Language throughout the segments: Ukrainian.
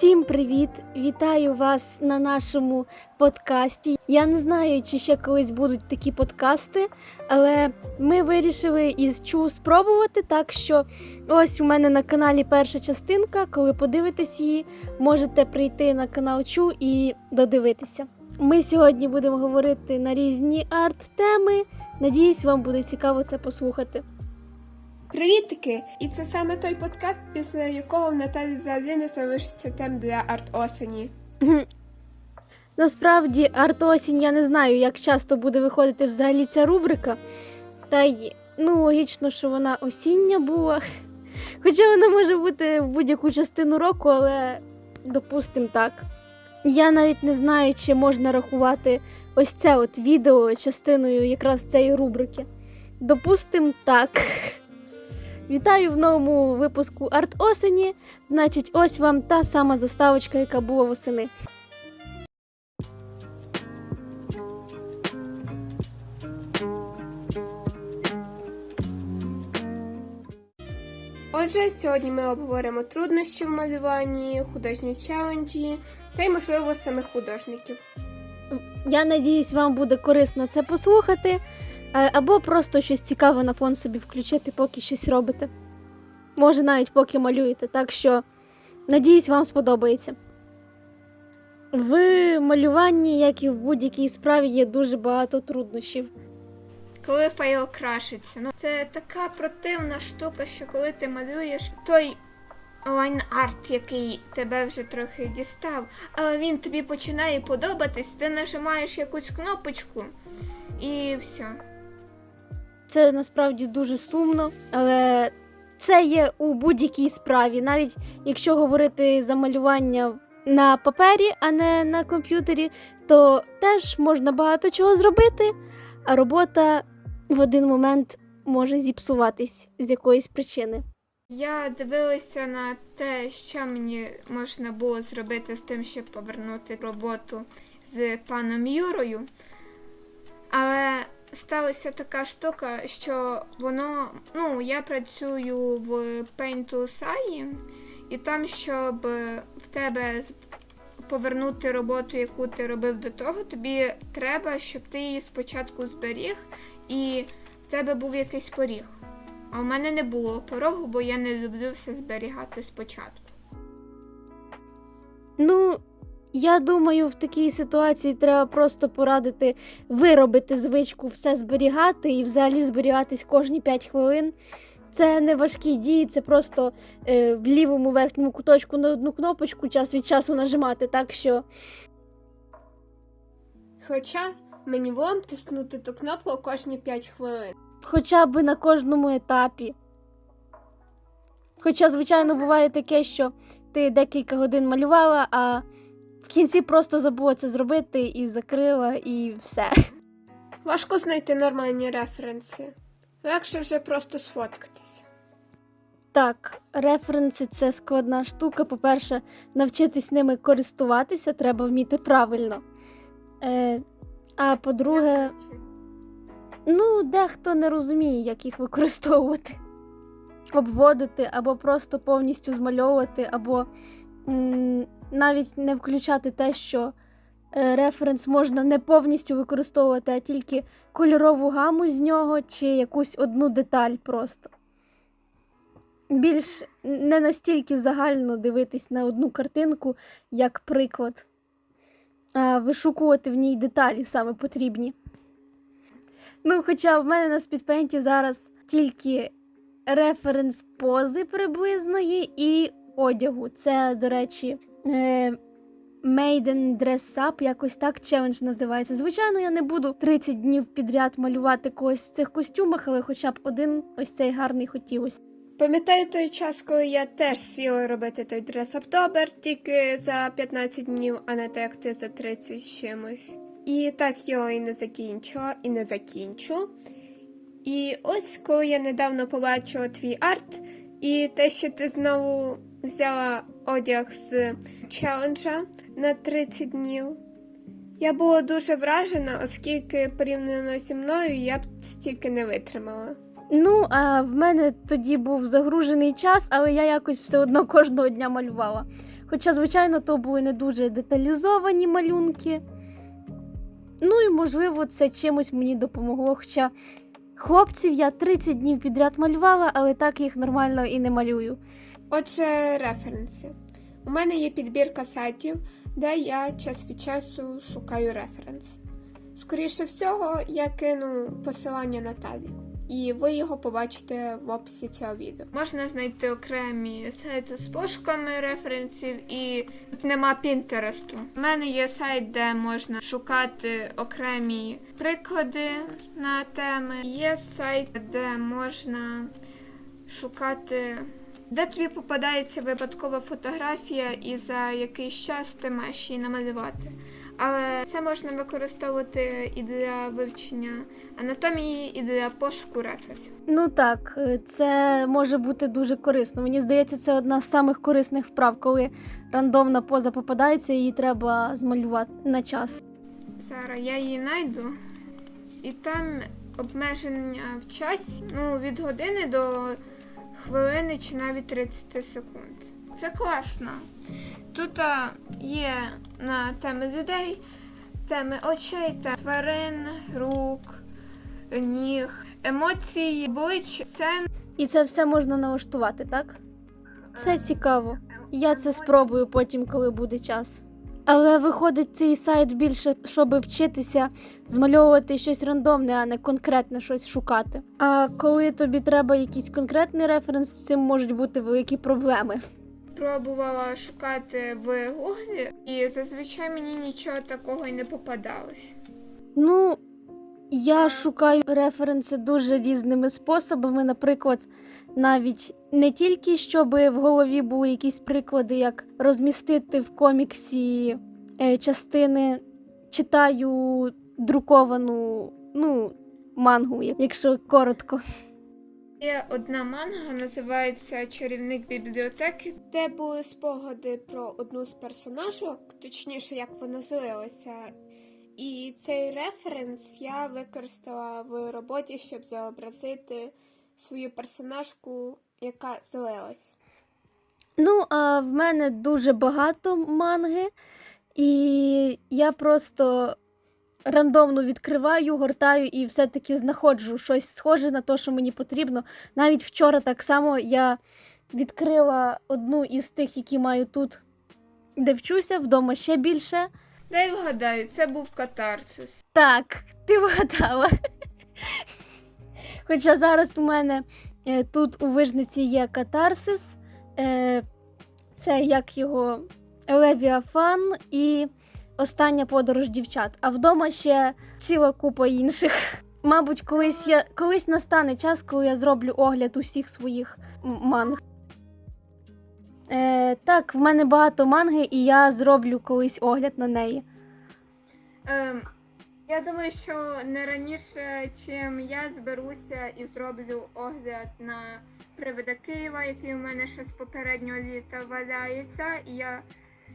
Всім привіт! Вітаю вас на нашому подкасті. Я не знаю, чи ще колись будуть такі подкасти, але ми вирішили із чу спробувати. Так що ось у мене на каналі перша частинка. Коли подивитесь її, можете прийти на канал Чу і додивитися. Ми сьогодні будемо говорити на різні арт-теми. Надіюсь, вам буде цікаво це послухати. Привітики! І це саме той подкаст, після якого Наталі взагалі не залишиться тем для арт-осені. Насправді, арт-осінь я не знаю, як часто буде виходити взагалі ця рубрика. Та й ну, логічно, що вона осіння була. Хоча вона може бути в будь-яку частину року, але допустим так. Я навіть не знаю, чи можна рахувати ось це от відео частиною якраз цієї рубрики. Допустим, так. Вітаю в новому випуску Арт осені. Значить, ось вам та сама заставочка, яка була восени. Отже, сьогодні ми обговоримо труднощі в малюванні, художні челенджі та й, можливо, самих художників. Я надіюсь, вам буде корисно це послухати, або просто щось цікаве на фон собі включити, поки щось робите. Може, навіть поки малюєте. Так що, надіюсь, вам сподобається. В малюванні, як і в будь-якій справі, є дуже багато труднощів. Коли файл крашиться. Ну це така противна штука, що коли ти малюєш той лайн-арт, який тебе вже трохи дістав, але він тобі починає подобатись, ти нажимаєш якусь кнопочку і все. Це насправді дуже сумно, але це є у будь-якій справі. Навіть якщо говорити за малювання на папері, а не на комп'ютері, то теж можна багато чого зробити, а робота в один момент може зіпсуватись з якоїсь причини. Я дивилася на те, що мені можна було зробити з тим, щоб повернути роботу з паном Юрою. Але сталася така штука, що воно, ну, я працюю в Paint SAI, і там, щоб в тебе повернути роботу, яку ти робив до того, тобі треба, щоб ти її спочатку зберіг, і в тебе був якийсь поріг. А в мене не було порогу, бо я не люблю все зберігати спочатку. Ну, я думаю, в такій ситуації треба просто порадити виробити звичку все зберігати і взагалі зберігатись кожні 5 хвилин. Це не важкі дії, це просто е, в лівому верхньому куточку на одну кнопочку час від часу нажимати. Так що Хоча мені волом тиснути ту кнопку кожні 5 хвилин. хоча б на кожному етапі. Хоча, звичайно, буває таке, що ти декілька годин малювала, а в кінці просто забула це зробити і закрила, і все. Важко знайти нормальні референси. Легше вже просто сфоткатись. Так, референси це складна штука. По-перше, навчитись ними користуватися треба вміти правильно. Е, а по-друге, ну, дехто не розуміє, як їх використовувати. Обводити або просто повністю змальовувати, або м, навіть не включати те, що е, референс можна не повністю використовувати, а тільки кольорову гаму з нього чи якусь одну деталь просто більш не настільки загально дивитись на одну картинку, як приклад, а вишукувати в ній деталі саме потрібні. Ну, хоча в мене на спідпенті зараз тільки референс пози приблизної і одягу. Це, до речі, е, Maiden Dress Up, якось так челендж називається. Звичайно, я не буду 30 днів підряд малювати когось в цих костюмах, але хоча б один ось цей гарний хотілося. Пам'ятаю той час, коли я теж сіла робити той дрес-ап добер тільки за 15 днів, а не так як ти за 30 з чимось. І так його і не закінчила, і не закінчу. І ось коли я недавно побачила твій арт, і те, що ти знову взяла одяг з челенджа на 30 днів. Я була дуже вражена, оскільки порівняно зі мною я б стільки не витримала. Ну, а в мене тоді був загружений час, але я якось все одно кожного дня малювала. Хоча, звичайно, то були не дуже деталізовані малюнки. Ну і можливо, це чимось мені допомогло. Хоча хлопців я 30 днів підряд малювала, але так їх нормально і не малюю. Отже, референси. У мене є підбірка сайтів, де я час від часу шукаю референс. Скоріше всього, я кину посилання Наталі, і ви його побачите в описі цього відео. Можна знайти окремі сайти з пошуками референсів і тут нема Пінтересту. У мене є сайт, де можна шукати окремі приклади на теми. Є сайт, де можна шукати. Де тобі попадається випадкова фотографія, і за якийсь час ти маєш її намалювати. Але це можна використовувати і для вивчення анатомії, і для пошуку референсів. Ну так, е, це може бути дуже корисно. Мені здається, це одна з самих корисних вправ, коли рандомна поза попадається, її треба змалювати на час. Зараз я її знайду. І там обмеження в часі ну, від години до хвилини чи навіть 30 секунд. Це класно. Тут є на теми людей, теми очей, та тварин, рук, ніг, емоцій, облич, сцен. І це все можна налаштувати, так? Це цікаво. Я це спробую потім, коли буде час. Але виходить цей сайт більше, щоб вчитися змальовувати щось рандомне, а не конкретне щось шукати. А коли тобі треба якийсь конкретний референс, з цим можуть бути великі проблеми. Пробувала шукати в гуглі, і зазвичай мені нічого такого і не попадалось. Ну, я шукаю референси дуже різними способами. Наприклад, навіть не тільки щоб в голові були якісь приклади, як розмістити в коміксі е, частини, читаю друковану ну, мангу, якщо коротко. Є одна манга, називається Чарівник бібліотеки. Де були спогади про одну з персонажок, точніше, як вона злилася. І цей референс я використала в роботі, щоб зобразити свою персонажку, яка злилась. Ну, а в мене дуже багато манги, і я просто рандомно відкриваю, гортаю і все-таки знаходжу щось схоже на те, що мені потрібно. Навіть вчора так само я відкрила одну із тих, які маю тут, де вчуся, вдома ще більше. Дай вгадаю, це був катарсис. Так, ти вгадала. Хоча зараз у мене е, тут у вижниці є катарсис, е, це як його Левіафан і остання подорож дівчат. А вдома ще ціла купа інших. Мабуть, колись я колись настане час, коли я зроблю огляд усіх своїх манг. Е, так, в мене багато манги, і я зроблю колись огляд на неї. Ем, я думаю, що не раніше, чим я зберуся і зроблю огляд на привида Києва, який у мене ще з попереднього літа валяється. І я,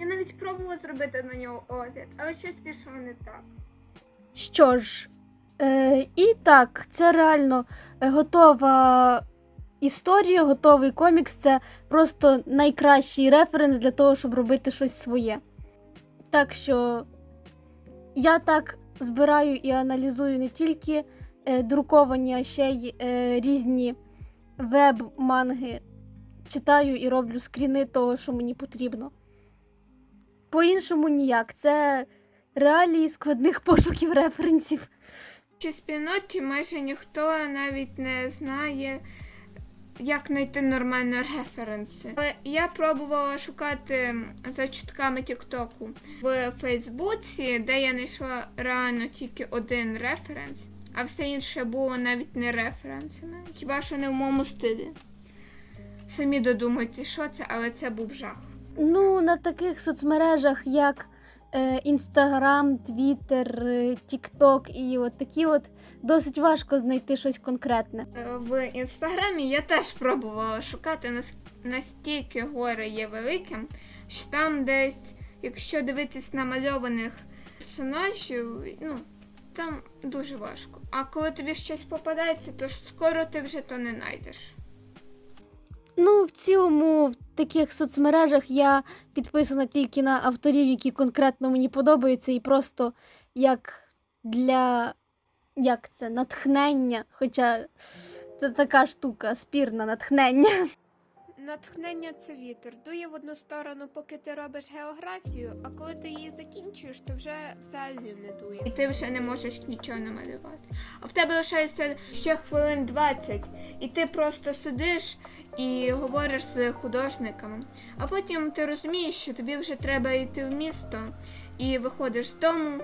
я навіть пробувала зробити на нього огляд, але щось пішло не так. Що ж, е, і так, це реально е, готова історія, готовий комікс. Це просто найкращий референс для того, щоб робити щось своє. Так що я так збираю і аналізую не тільки е, друковані, а ще й е, різні веб-манги. Читаю і роблю скріни того, що мені потрібно. По-іншому ніяк. Це реалії складних пошуків референсів. В спільноті майже ніхто навіть не знає, як знайти нормальні референси. Але я пробувала шукати за чутками Тіктоку в Фейсбуці, де я знайшла реально тільки один референс, а все інше було навіть не референсами. Хіба що не в моєму стилі. Самі додумайте, що це, але це був жах. Ну, на таких соцмережах, як Інстаграм, Твіттер, Тікток і от такі от досить важко знайти щось конкретне. Е, В інстаграмі я теж пробувала шукати нас- настільки горе є великим, що там десь, якщо дивитись намальованих персонажів, ну там дуже важко. А коли тобі щось попадається, то скоро ти вже то не знайдеш. Ну, в цілому, в таких соцмережах я підписана тільки на авторів, які конкретно мені подобаються, і просто як для як це, натхнення. Хоча це така штука, спірна натхнення. Натхнення це вітер. Дує в одну сторону, поки ти робиш географію, а коли ти її закінчуєш, то вже взагалі не дує. І ти вже не можеш нічого намалювати. А в тебе лишається ще хвилин 20, і ти просто сидиш і говориш з художниками. А потім ти розумієш, що тобі вже треба йти в місто, і виходиш з дому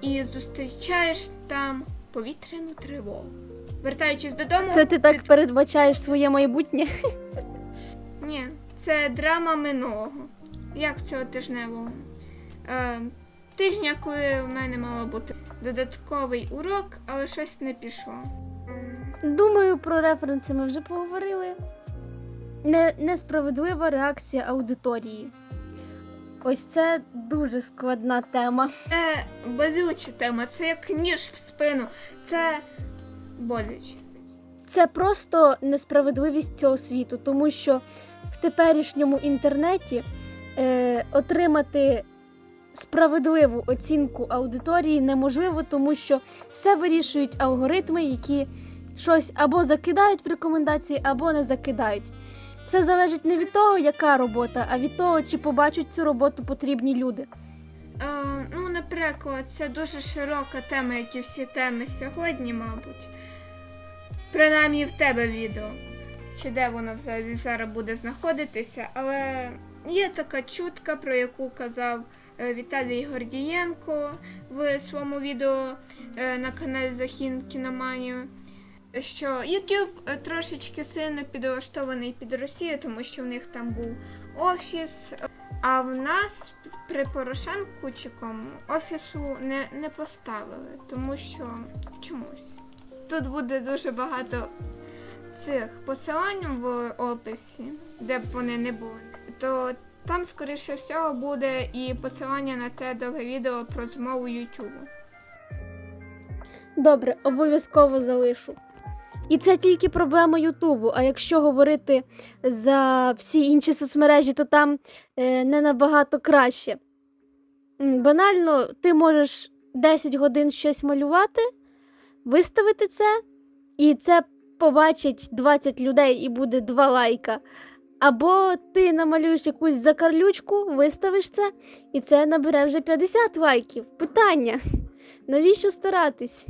і зустрічаєш там повітряну тривогу. Вертаючись додому, Це ти так передбачаєш своє майбутнє. Ні, це драма минулого. Як цього тижневого? Е, тижня, коли в мене мало бути додатковий урок, але щось не пішло. Думаю, про референси ми вже поговорили. Не, несправедлива реакція аудиторії. Ось це дуже складна тема. Це болюча тема, це як ніж в спину, це боляче. Це просто несправедливість цього світу, тому що в теперішньому інтернеті е, отримати справедливу оцінку аудиторії неможливо, тому що все вирішують алгоритми, які щось або закидають в рекомендації, або не закидають. Все залежить не від того, яка робота, а від того, чи побачать цю роботу потрібні люди. Е, ну, наприклад, це дуже широка тема, як і всі теми сьогодні, мабуть. Принаймні в тебе відео. Чи де воно взагалі зараз буде знаходитися, але є така чутка, про яку казав е, Віталій Гордієнко в своєму відео е, на каналі Захін Кіноманію. Що YouTube е, трошечки сильно підлаштований під Росію, тому що в них там був офіс, а в нас при Порошенкучиком офісу не, не поставили, тому що чомусь. Тут буде дуже багато цих посилань в описі, де б вони не були. То там, скоріше всього, буде і посилання на те довге відео про змову Ютубу. Добре, обов'язково залишу. І це тільки проблема Ютубу. А якщо говорити за всі інші соцмережі, то там е, не набагато краще. Банально, ти можеш 10 годин щось малювати, виставити це, і це побачить 20 людей і буде 2 лайка. Або ти намалюєш якусь закарлючку, виставиш це, і це набере вже 50 лайків. Питання: навіщо старатись?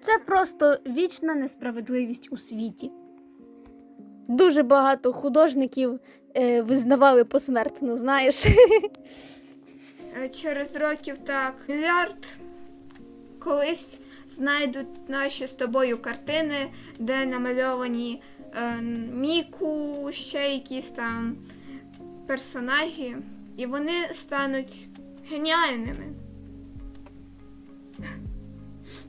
Це просто вічна несправедливість у світі. Дуже багато художників е, визнавали посмертно, знаєш. Е, Через років так мільярд колись знайдуть наші з тобою картини, де намальовані е, Міку, ще якісь там персонажі, і вони стануть геніальними.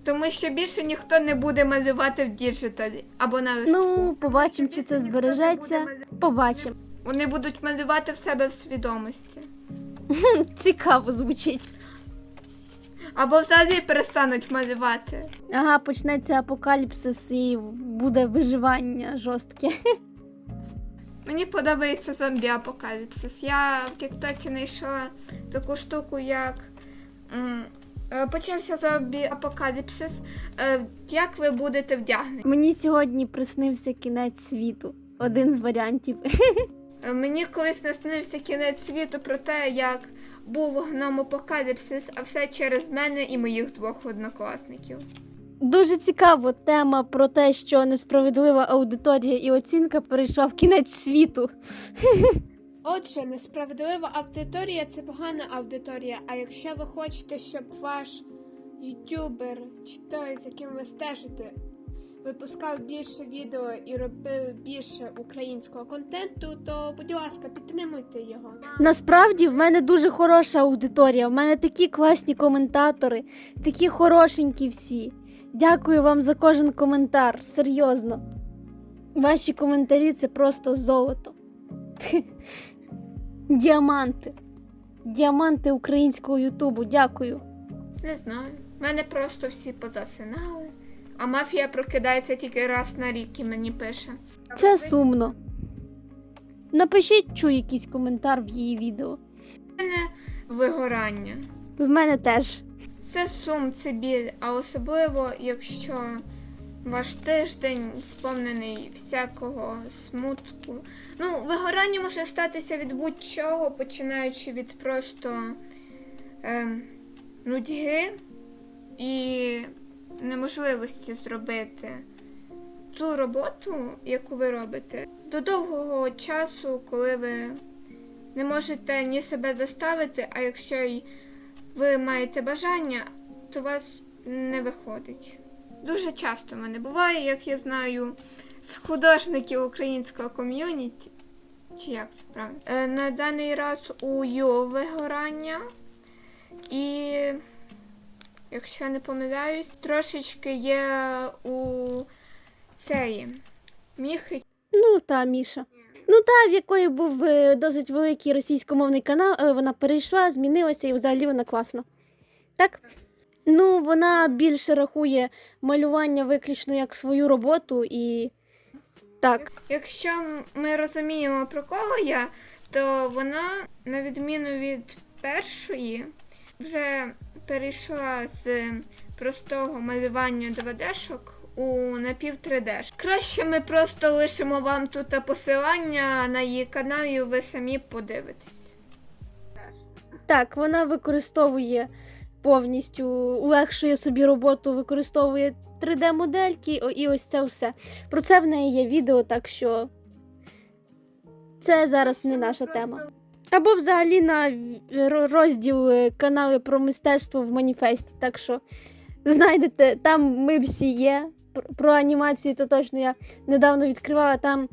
Тому що більше ніхто не буде малювати в діджиталі або на листку. Ну, побачимо, чи це збережеться. Побачимо. Вони будуть малювати в себе в свідомості. Цікаво звучить. Або взагалі перестануть малювати. Ага, почнеться апокаліпсис і буде виживання жорстке. Мені подобається зомбі-апокаліпсис. Я в Тіктоці знайшла таку штуку, як е, почався зомбі-апокаліпсис. Е, Як ви будете вдягнені? Мені сьогодні приснився кінець світу. Один з варіантів. Е, Мені колись наснився кінець світу про те, як був гном-апокаліпсис, а все через мене і моїх двох однокласників. Дуже цікаво тема про те, що несправедлива аудиторія і оцінка перейшла в кінець світу. Отже, несправедлива аудиторія це погана аудиторія. А якщо ви хочете, щоб ваш ютубер чи той, за ким ви стежите, випускав більше відео і робив більше українського контенту, то будь ласка, підтримуйте його. Насправді в мене дуже хороша аудиторія. В мене такі класні коментатори, такі хорошенькі всі. Дякую вам за кожен коментар. Серйозно. Ваші коментарі це просто золото. Діаманти. Діаманти українського Ютубу. Дякую. Не знаю. Мене просто всі позасинали. А мафія прокидається тільки раз на рік і мені пише. Це сумно. напишіть чу якийсь коментар в її відео. Вигорання. В мене теж. Це сум, це біль, а особливо, якщо ваш тиждень сповнений всякого смутку. Ну, вигорання може статися від будь-чого, починаючи від просто ем, нудьги і неможливості зробити ту роботу, яку ви робите, до довгого часу, коли ви не можете ні себе заставити, а якщо й ви маєте бажання, то вас не виходить. Дуже часто в мене буває, як я знаю, з художників українського ком'юніті, чи як це правильно, е, на даний раз у Ю вигорання. І, якщо я не помиляюсь, трошечки є у цієї міхи. Ну та Міша. Ну та, в якої був е, досить великий російськомовний канал, е, вона перейшла, змінилася і взагалі вона класна. Так? Ну, вона більше рахує малювання виключно як свою роботу і. Так. Якщо ми розуміємо про кого я, то вона, на відміну від першої, вже перейшла з простого малювання 2D-шок у напів 3D. Краще ми просто лишимо вам тут посилання на її канал, і ви самі подивитесь. Так, вона використовує повністю, улегшує собі роботу, використовує 3D-модельки і ось це все. Про це в неї є відео, так що це зараз не наша тема. Або взагалі на розділ е, канали про мистецтво в маніфесті. Так що знайдете, там ми всі є. Про анімацію то точно я недавно відкривала. Там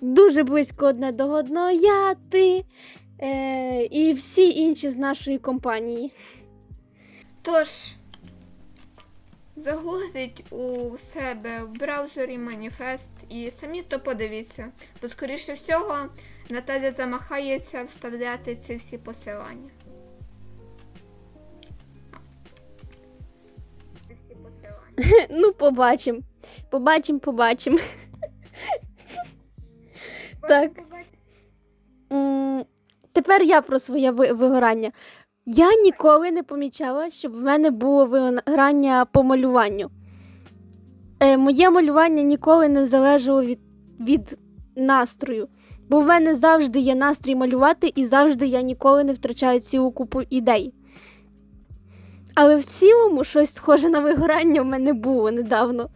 дуже близько одне до одного. Я, ти е, і всі інші з нашої компанії. Тож, загугліть у себе в браузері маніфест і самі то подивіться. Бо, скоріше всього, Наталя замахається вставляти ці всі посилання. Ну, побачимо. Побачимо, побачимо. Так. Тепер я про своє вигорання. Я ніколи не помічала, щоб в мене було вигорання по малюванню. Е, моє малювання ніколи не залежало від, від настрою. Бо в мене завжди є настрій малювати, і завжди я ніколи не втрачаю цілу купу ідей. Але в цілому щось схоже на вигорання в мене було недавно.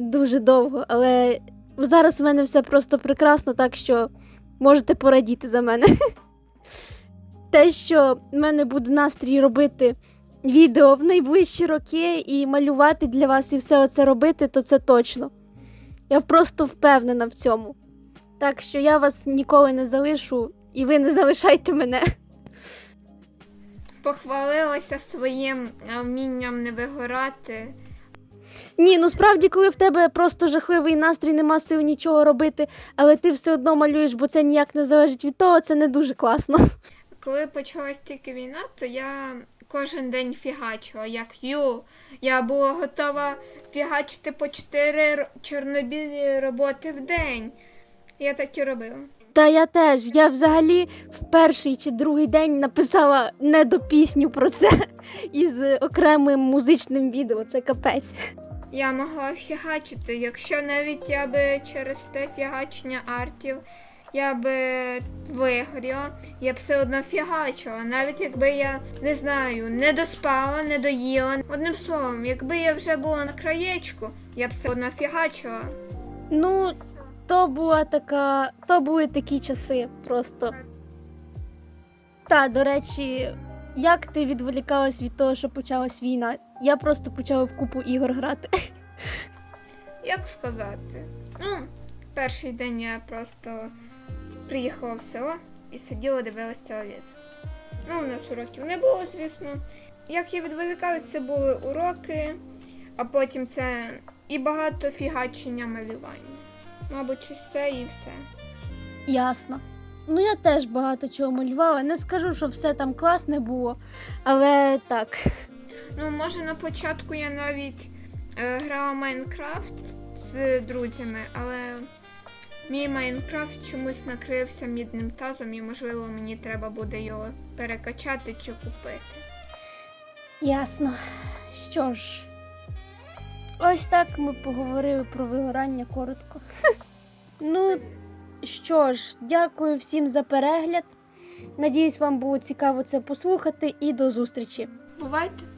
Дуже довго. Але зараз в мене все просто прекрасно, так що можете порадіти за мене. Те, що в мене буде настрій робити відео в найближчі роки і малювати для вас і все оце робити, то це точно. Я просто впевнена в цьому. Так що я вас ніколи не залишу, і ви не залишайте мене. Похвалилася своїм е, вмінням не вигорати. Ні, ну справді, коли в тебе просто жахливий настрій, нема сил нічого робити, але ти все одно малюєш, бо це ніяк не залежить від того, це не дуже класно. Коли почалась тільки війна, то я кожен день фігачила, як ю. Я була готова фігачити по чотири чорнобілі роботи в день. Я так і робила. Та я теж. Я взагалі в перший чи другий день написала недопісню про це із окремим музичним відео. Це капець. Я могла фігачити, якщо навіть я би через те фігачення артів я би вигоріла, я б все одно фігачила. Навіть якби я не знаю, не доспала, не доїла. Одним словом, якби я вже була на краєчку, я б все одно фігачила. Ну, то була така. То були такі часи просто. Та, до речі, як ти відволікалась від того, що почалась війна? Я просто почала в купу ігор грати. Як сказати? Ну, перший день я просто приїхала в село і сиділа, дивилась телевізор. Ну, у нас уроків не було, звісно. Як я відволікалась, це були уроки, а потім це і багато фігачення малювання. Мабуть, ось це і все. Ясно. Ну, я теж багато чого малювала. Не скажу, що все там класне було, але так. Ну, може, на початку я навіть е, грала Майнкрафт з друзями, але Мій Майнкрафт чомусь накрився мідним тазом і, можливо, мені треба буде його перекачати чи купити. Ясно. Що ж. Ось так ми поговорили про вигорання коротко. ну, що ж, дякую всім за перегляд. Надіюсь, вам було цікаво це послухати і до зустрічі. Бувайте!